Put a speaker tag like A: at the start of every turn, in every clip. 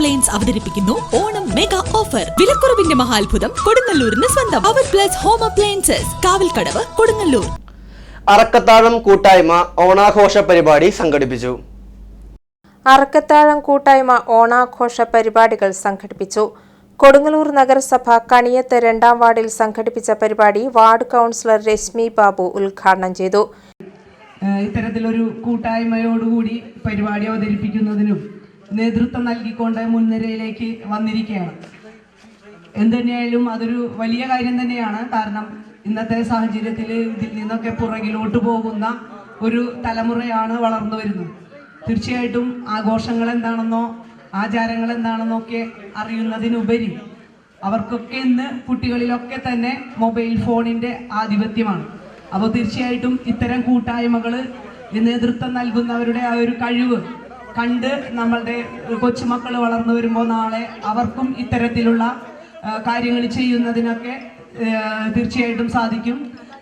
A: Appliance അവതരിപ്പിക്കുന്നു. Onam mega offer വിലക്കുറവിന്റെ മഹാത്ഭുതം കൊടുങ്ങല്ലൂരിന് സ്വന്തം. അവർ plus home appliances Kavalkadavu Kodungallur.
B: അറക്കത്താഴം കൂട്ടായ്മ ഓണാഘോഷ പരിപാടി സംഘടിപ്പിച്ചു.
C: അറക്കത്താഴം കൂട്ടായ്മ ഓണാഘോഷ പരിപാടികൾ സംഘടിപ്പിച്ചു. കൊടുങ്ങല്ലൂർ നഗരസഭ കണിയത്ത് രണ്ടാം വാർഡിൽ സംഘടിപ്പിച്ച പരിപാടി വാർഡ് കൗൺസിലർ രശ്മി ബാബു ഉദ്ഘാടനം ചെയ്തു.
D: ഇത്തരത്തിലൊരു കൂട്ടായ്മയോടുകൂടി പരിപാടി അവതരിപ്പിക്കുന്നതിനും നേതൃത്വം നൽകിക്കൊണ്ട് മുൻനിരയിലേക്ക് വന്നിരിക്കുകയാണ്. എന്തുതന്നെയായാലും അതൊരു വലിയ കാര്യം തന്നെയാണ്. കാരണം ഇന്നത്തെ സാഹചര്യത്തിൽ ഇതിൽ നിന്നൊക്കെ പുറകിലോട്ട് പോകുന്ന ഒരു തലമുറയാണ് വളർന്നു വരുന്നത്. തീർച്ചയായിട്ടും ആഘോഷങ്ങൾ എന്താണെന്നോ ആചാരങ്ങൾ എന്താണെന്നോ ഒക്കെ അറിയുന്നതിനുപരി അവർക്കൊക്കെ ഇന്ന് കുട്ടികളിലൊക്കെ തന്നെ മൊബൈൽ ഫോണിന്റെ ആധിപത്യമാണ്. അപ്പോൾ തീർച്ചയായിട്ടും ഇത്തരം കൂട്ടായ്മകൾ നേതൃത്വം നൽകുന്നവരുടെ ആ ഒരു കഴിവ് കണ്ട് നമ്മളുടെ കൊച്ചുമക്കൾ വളർന്നു വരുമ്പോൾ നാളെ അവർക്കും ഇത്തരത്തിലുള്ള കാര്യങ്ങൾ ചെയ്യുന്നതിനൊക്കെ തീർച്ചയായിട്ടും സാധിക്കും.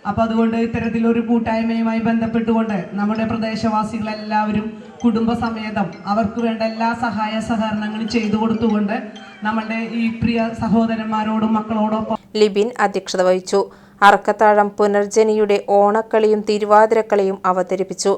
D: അപ്പോൾ അതുകൊണ്ട് ഇത്തരത്തിലൊരു കൂട്ടായ്മയുമായി ബന്ധപ്പെട്ടുകൊണ്ട് നമ്മുടെ പ്രദേശവാസികളെല്ലാവരും കുടുംബസമേതം അവർക്ക് വേണ്ട എല്ലാ സഹായ സഹകരണങ്ങളും ചെയ്തു കൊടുത്തുകൊണ്ട് നമ്മളുടെ ഈ പ്രിയ സഹോദരന്മാരോടും മക്കളോടൊപ്പം
C: ലിബിൻ അധ്യക്ഷത വഹിച്ചു. അറക്കത്താഴം പുനർജനിയുടെ ഓണക്കളിയും തിരുവാതിരക്കളിയും അവതരിപ്പിച്ചു.